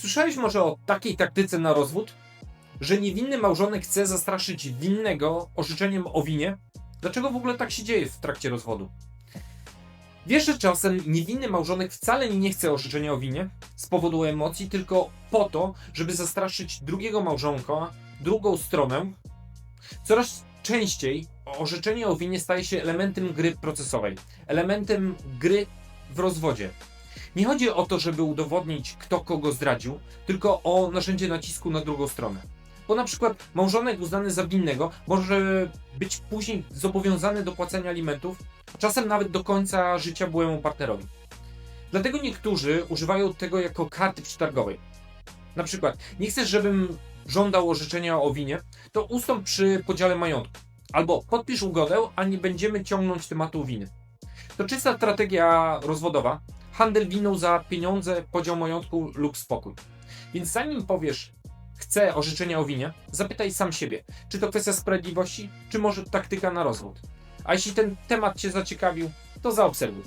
Słyszałeś może o takiej taktyce na rozwód? Że niewinny małżonek chce zastraszyć winnego orzeczeniem o winie? Dlaczego w ogóle tak się dzieje w trakcie rozwodu? Wiesz, że czasem niewinny małżonek wcale nie chce orzeczenia o winie z powodu emocji, tylko po to, żeby zastraszyć drugiego małżonka, drugą stronę. Coraz częściej orzeczenie o winie staje się elementem gry procesowej, elementem gry w rozwodzie. Nie chodzi o to, żeby udowodnić, kto kogo zdradził, tylko o narzędzie nacisku na drugą stronę. Bo na przykład małżonek uznany za winnego może być później zobowiązany do płacenia alimentów, czasem nawet do końca życia byłemu partnerowi. Dlatego niektórzy używają tego jako karty przetargowej. Na przykład, nie chcesz, żebym żądał orzeczenia o winie, to ustąp przy podziale majątku. Albo podpisz ugodę, a nie będziemy ciągnąć tematu winy. To czysta strategia rozwodowa, handel winą za pieniądze, podział majątku lub spokój. Więc zanim powiesz, chcę orzeczenia o winie, zapytaj sam siebie, czy to kwestia sprawiedliwości, czy może taktyka na rozwód. A jeśli ten temat Cię zaciekawił, to zaobserwuj.